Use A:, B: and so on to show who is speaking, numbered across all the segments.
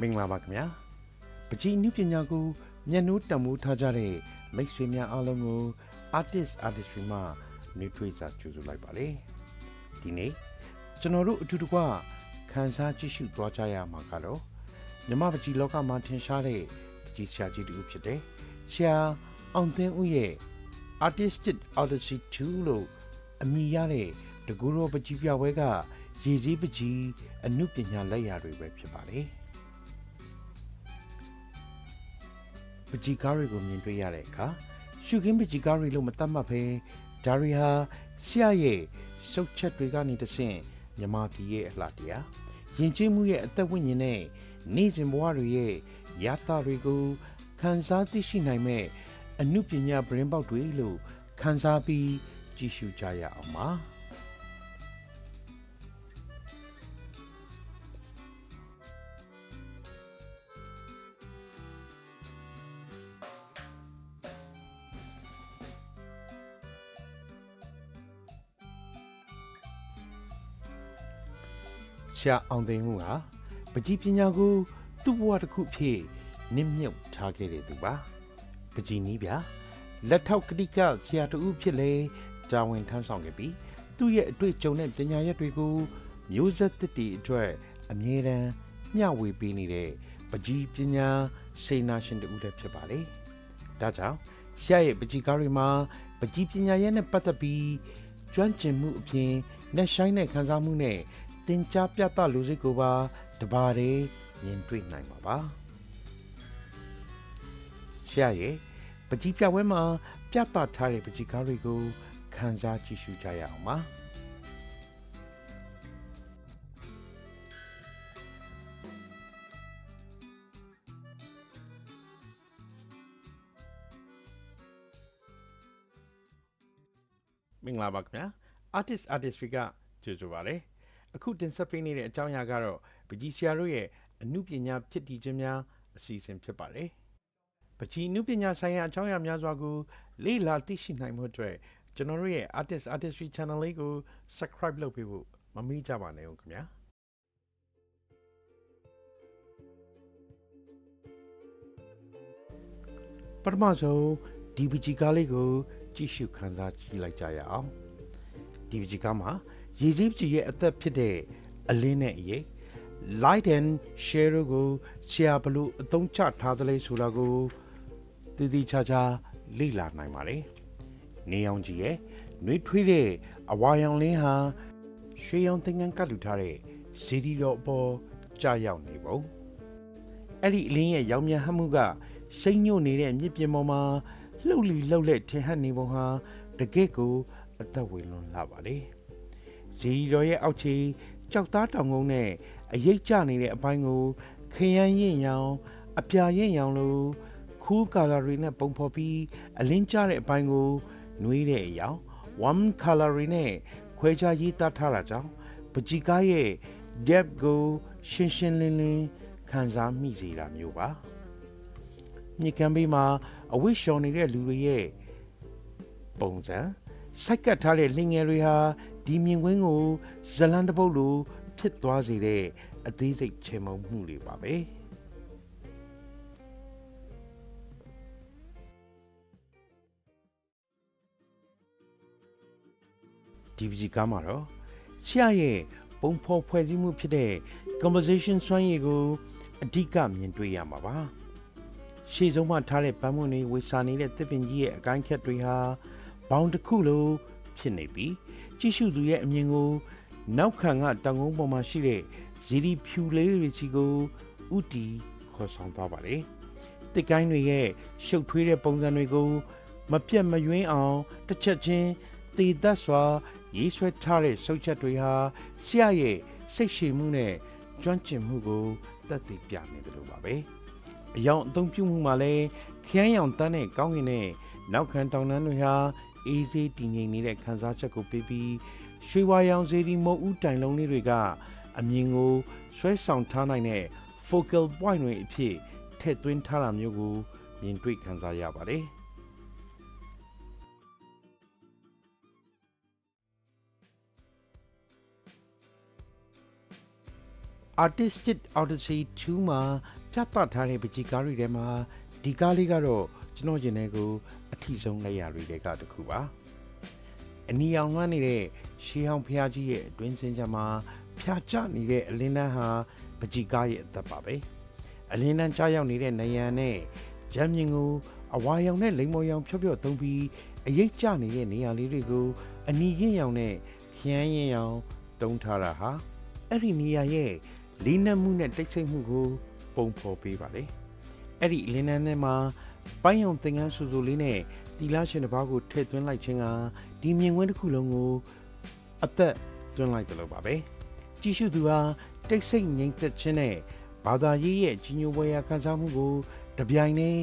A: မင်္ဂလာပါခင်ဗျာပကြီးနုပညာကိုမျက်နှိုးတံမိုးထားကြတဲ့မိတ်ဆွေများအားလုံးကို artist artistry မှနှွေးထွေးစွာကြိုဆိုလိုက်ပါတယ်ဒီနေ့ကျွန်တော်တို့အတူတကွခန်းစားကြည့်ရှုသွားကြရမှာကတော့မြမပကြီးလောကမှာထင်ရှားတဲ့ပကြီးဆရာကြီးတူဖြစ်တဲ့ဆရာအောင်သိန်းဦးရဲ့ artistic odyssey 2လို့အမည်ရတဲ့တကူရောပကြီးပြပွဲကရည်စည်းပကြီးအနုပညာလက်ရာတွေပဲဖြစ်ပါတယ် ပကြီးကားတွေကိုမြင်တွေ့ရတဲ့အခါရှုခင်းပကြီးကားတွေလို့မသတ်မှတ်ဘဲဒါရီဟာဆရာရဲ့ရှုပ်ချက်တွေကနေတဆင့်မြမပြည်ရဲ့အလှတရားယဉ်ကျေးမှုရဲ့အသက်ဝိညာဉ်နဲ့နေ့စဉ်ဘဝတွေရဲ့ရတာတွေကိုခန်းစားသိရှိနိုင်မဲ့အနုပညာဗရင်ပေါက်တွေလို့ခန်းစားပြီးကြည့်ရှုကြရအောင်ပါ။ ရှာအောင်သိန်းမှုဟာပကြီးပညာကို သူ့ဘဝတစ်ခုဖြစ်နစ်မြုပ်ထားခဲ့တဲ့သူပါပကြီးနီးဗျာလက်ထောက်ကတိကဆရာတူဖြစ်လေတာဝန်ထမ်းဆောင်ခဲ့ပြီးသူ့ရဲ့အတွေ့အကြုံနဲ့ပညာရက်တွေကိုမျိုးဆက်သစ်တီအတွက်အမြဲတမ်းမျှဝေပေးနေတဲ့ပကြီးပညာစေနာရှင်တူလည်းဖြစ်ပါလေဒါကြောင့်ဆရာရဲ့ပကြီးကားတွေမှာပကြီးပညာရဲ့နဲ့ပတ်သက်ပြီးကျွမ်းကျင်မှုအပြင်နဲ့ဆိုင်တဲ့ခံစားမှုနဲ့ သင်ကြားပြသလူစိတ်ကိုပါတပါးတည်းမြင်တွေ့နိုင်ပါပါဆရာရဲ့ပကြီးပြပွဲမှာပြသထားတဲ့ပကြီးကားတွေကိုခန်းစားကြည့်ရှုကြရအောင်ပါမင်္ဂလာပါခင်ဗျာ artist artistry ကကြိုဆိုပါရစေ အခုတင်ဆက်ပေးနေတဲ့အကြောင်းအရာကတော့ပကြီးဆရာတို့ရဲ့အမှုပညာဖြစ်တည်ခြင်းများအစီအစဉ်ဖြစ်ပါတယ်။ပကြီးအမှုပညာဆိုင်ရာအကြောင်းအရာများစွာကိုလေ့လာသိရှိနိုင်မှုအတွက်ကျွန်တော်တို့ရဲ့ Artist Artistry Channel လေးကို Subscribe လုပ်ပေးဖို့မမေ့ကြပါနဲ့ဦးခင်ဗျာ။ပထမဆုံးဒီပကြီးကားလေးကို ကြည့်ရှုခန်းစားကြည့်လိုက်ကြရအောင်။ဒီပကြီးကားမှာ ရည်စည်းကြီးရဲ့အသက်ဖြစ်တဲ့အလင်းနဲ့အရေး light and share ကိုဆရာဘလို့အသုံးချထားသလဲဆိုတာကိုတည်တည်ချာချာလေ့လာနိုင်ပါတယ်။နေအောင်ကြီးရဲ့နှွေးထွေးတဲ့အဝါရောင်လင်းဟာရွှေရောင်သင်္ကန်းကတ်လူထားတဲ့ဇီဒီတော်အပေါ်ကြာရောက်နေပုံ။အဲ့ဒီအလင်းရဲ့ရောင်မြန်ဟမှုကစိမ့်ညွတ်နေတဲ့မြစ်ပြင်ပေါ်မှာလှုပ်လီလှုပ်လက်ထင်ဟပ်နေပုံဟာတကယ့်ကိုအသက်ဝင်လွန်လာပါလေ။ ဇီတော်ရဲ့အောက်ခြေကြောက်သားတောင်ကုန်းနဲ့အရိပ်ကျနေတဲ့အပိုင်းကိုခရမ်းရင်ရောင်အပြာရင်ရောင်လိုခူးကာလာတွေနဲ့ပုံဖော်ပြီးအလင်းကျတဲ့အပိုင်းကိုနှွေးတဲ့အရောင် warm color တွေနဲ့ခွဲခြားရေးသားထားတာကြောင့်ပကြီကားရဲ့ depth ကိုရှင်းရှင်းလင်းလင်းခံစားမိစေတာမျိုးပါမြစ်ကမ်းဘေးမှာအဝိရှော်နေတဲ့လူတွေရဲ့ပုံစံစိုက်ကပ်ထားတဲ့လင်ငယ်တွေဟာ ဒီမြင်ကွင်းကိုဇလန်တပုတ်လိုဖြစ်သွားစေတဲ့အသေးစိတ်ချေမှုန်းမှုတွေပါပဲဒီဗီကားမှာတော့ဆရာရဲ့ပုံဖော်ဖွဲ့စည်းမှုဖြစ်တဲ့ composition စွမ်းရည်ကိုအဓိကမြင်တွေ့ရမှာပါရှေ့ဆုံးမှထားတဲ့ပန်းမွန်တွေဝေစာနေတဲ့တစ်ပင်ကြီးရဲ့အကိုင်းခက်တွေဟာဘောင်တစ်ခုလိုဖြစ်နေပြီး ကြည့်ရှုသူရဲ့အမြင်ကို နောက်ခံကတောင်ကုန်းပေါ်မှာရှိတဲ့ဇီဒီဖြူလေးတွေစီကိုဥတီခေါ်ဆောင်သွားပါတယ်။တစ်ကိုင်းတွေရဲ့ရှုပ်ထွေးတဲ့ပုံစံတွေကို မပြတ်မယွင်းအောင်တစ်ချက်ချင်းတည်သက်စွာရေးဆွဲထားတဲ့စုပ်ချက်တွေဟာဆရာရဲ့စိတ်ရှည်မှုနဲ့ကျွမ်းကျင်မှုကိုသက်သေပြနေတယ်လို့ပါပဲ။အယောင်အသုံးပြုမှုမှာလည်းခရမ်းရောင်တန်းတဲ့ကောင်းကင်နဲ့နောက်ခံတောင်တန်းတွေဟာ အေးဆေးတည်ငြိမ်နေတဲ့ခံစားချက်ကိုပေးပြီးရွှေဝါရောင်စေဒီမုံဦးတိုင်လုံးလေးတွေကအမြင်ကိုဆွဲဆောင်ထားနိုင်တဲ့ focal point တွေအဖြစ်ထည့်သွင်းထားတာမျိုးကိုမြင်တွေ့ခံစားရပါတယ်။ Artistic Odyssey 2မှာပြသထားတဲ့ပကြီးကားတွေထဲမှာဒီကားလေးကတော့ ကျွန်တော်ကျင်တဲ့ကိုအထီဆုံးလက်ရာတွေတဲကတစ်ခုပါအနီအောင်လွှမ်းနေတဲ့ရှေးဟောင်းဖျားကြီးရဲ့အတွင်းစင်းချမှာဖျားကျနေတဲ့အလင်းတန်းဟာပကြီးကားရဲ့အသက်ပါပဲအလင်းတန်းကြားရောက်နေတဲ့နေရန်နဲ့ဂျမ်းမြင်ကိုအဝါရောင်နဲ့လိမ္မော်ရောင်ဖြော့ဖြော့သုံးပြီးအရေးကျနေတဲ့နေရာလေးတွေကိုအနီရင်ရောင်နဲ့ခရမ်းရင်ရောင်တုံးထားတာဟာအဲ့ဒီနေရာရဲ့လေးနက်မှုနဲ့တိတ်ဆိတ်မှုကို ပုံဖော်ပေးပါလေအဲ့ဒီလင်းနန်းထဲမှာ ပိုင်းအောင်သင်္ကန်းဆူဆူလေးနဲ့တီလာရှင်တစ်ပါးကိုထည့်သွင်းလိုက်ခြင်းကဒီမြင်ကွင်းတစ်ခုလုံးကိုအသက်သွင်းလိုက်တယ်လို့ပါပဲကြည့်ရှုသူဟာတိတ်ဆိတ်ငြိမ်သက်ခြင်းနဲ့ဘာသာရေးရဲ့ကြီးညိုပွဲရာခံစားမှုကိုတပြိုင်တည်း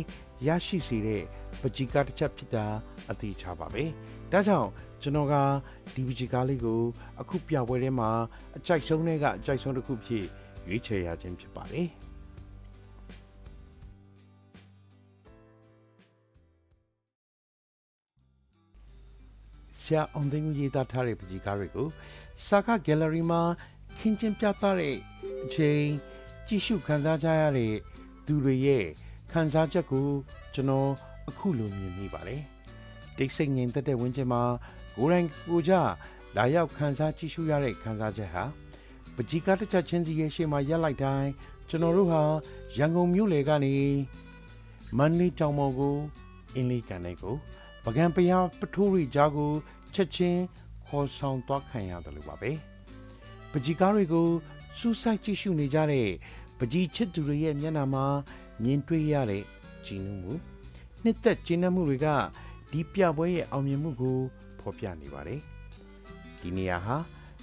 A: ရရှိစေတဲ့ပကြီကားတစ်ချက်ဖြစ်တာအသေးချပါပဲဒါကြောင့်ကျွန်တော်ကဒီပကြီကားလေးကို အခုပြပွဲထဲမှာအကြိုက်ဆုံးတွေကအကြိုက်ဆုံးတစ်ခုဖြစ်ရွေးချယ်ရခြင်းဖြစ်ပါတယ် ရာအောင်သိန်းဦးရေးသားထားတဲ့ပကြီးကားတွေကိုစာက gallery မှာခင်းကျင်းပြသတဲ့အချိန်ကြည့်ရှုခန်းစားကြရတဲ့သူတွေရဲ့ခန်းစားချက်ကိုကျွန်တော်အခုလိုမြင်မိပါတယ်တိတ်ဆိတ်ငြိမ်သက်တဲ့ဝင်းကျင်မှာကိုယ်တိုင်ကိုယ်ကြလာရောက်ခန်းစားကြည့်ရှုရတဲ့ခန်းစားချက်ဟာပကြီးကားတစ်ချက်ချင်းစီရဲ့ရှေ့မှာရက်လိုက်တိုင်းကျွန်တော်တို့ဟာရန်ကုန်မြို့လေကနေမန္တလေးတောင်ပေါ်ကိုအင်းလေးကန်တဲ့ကိုပကံပရားပထိုးရီကြားကို ချက်ချင်းခေါ်ဆောင်သွားခံရတယ်လို့ပါပဲပကြီးကားတွေကိုစူးစိုက်ကြည့်ရှုနေကြတဲ့ပကြီးချစ်သူတွေရဲ့မျက်နှာမှာမြင်တွေ့ရတဲ့ကြည်နူးမှုနှစ်သက်ကျဉ်းနှံ့မှုတွေကဒီပြပွဲရဲ့အောင်မြင်မှုကိုဖော်ပြနေပါတယ်ဒီနေရာဟာ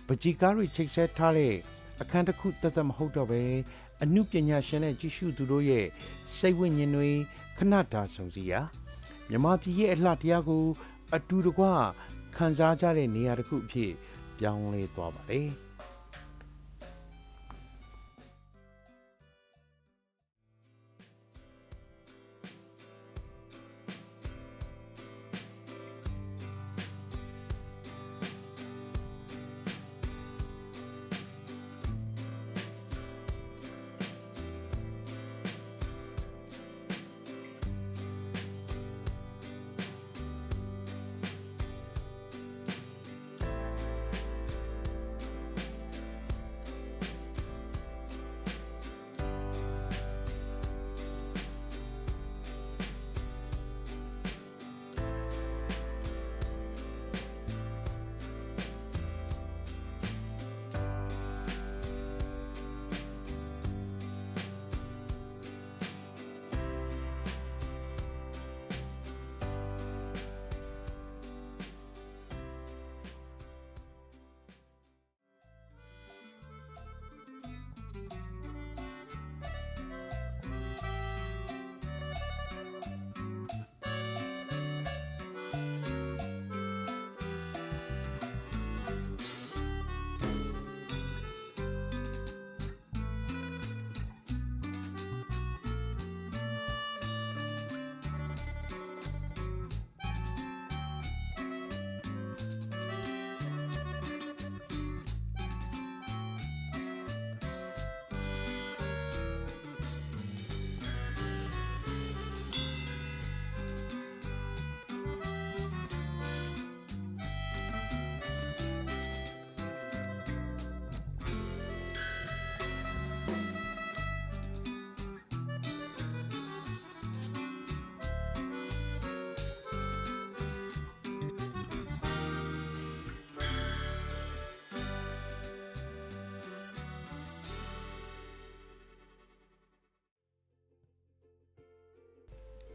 A: ပကြီးကားတွေချိတ်ဆက်ထားတဲ့အခန်းတစ်ခုတသက်မဟုတ်တော့ပဲအမှုပညာရှင်နဲ့ကြည့်ရှုသူတို့ရဲ့စိတ်ဝိညာဉ်တွေခဏတာဆုံစည်းရာမြမပြည်ရဲ့အလှတရားကို အတူတကွ ခံစားကြတဲ့နေရာတစ်ခုအဖြစ်ပြောင်းလဲသွားပါတယ်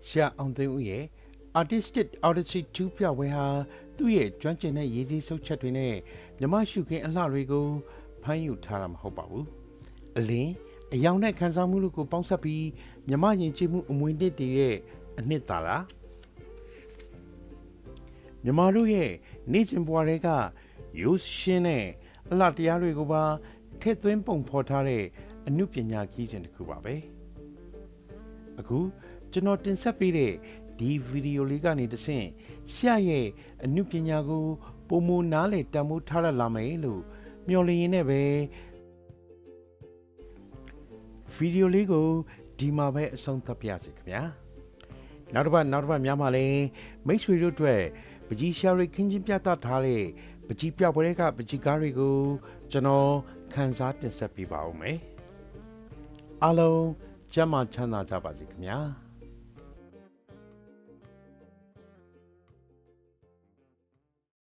A: ရှာအောင်သိန်းဦးရဲ့ artistic odyssey 2ပြပွဲဟာသူ့ရဲ့ကျွမ်းကျင်တဲ့ရေးစည်းစုပ်ချက်တွေနဲ့မြမရှုခင်းအလှတွေကိုဖမ်းယူထားတာမဟုတ်ပါဘူးအလင်းအယောင်နဲ့ခံစားမှုတို့ကိုပေါင်းစပ်ပြီးမြမယဉ်ကျေးမှုအမွေနှစ်တည်ရဲ့အနှစ်သာရမြမတို့ရဲ့နေ့စဉ်ဘဝတွေကရိုးရှင်းတဲ့အလှတရားတွေကိုပါထည့်သွင်းပုံဖော်ထားတဲ့အမှုပညာကြီးစဉ်တစ်ခုပါပဲအခု ကျွန်တော်တင်ဆက်ပေးတဲ့ဒီဗီဒီယိုလေးကနေတဆင့်ဆရာရဲ့အမှုပညာကိုပုံမနားလေတံမိုးထားရလာမယ်လို့မျှော်လင့်ရင်းနဲ့ပဲဗီဒီယိုလေးကိုဒီမှာပဲအဆုံးသတ်ပြရစီခင်ဗျာနောက်တစ်ပတ်နောက်တစ်ပတ်များမှာလဲမိတ်ဆွေတို့အတွက်ပကြီးရှာရီခင်းချင်းပြသထားတဲ့ပကြီးပြောက်ပွဲကပကြီးကားတွေကိုကျွန်တော်ခန်းစားတင်ဆက်ပေးပါဦးမယ်အားလုံးကျမ်းမာချမ်းသာကြပါစေခင်ဗျာ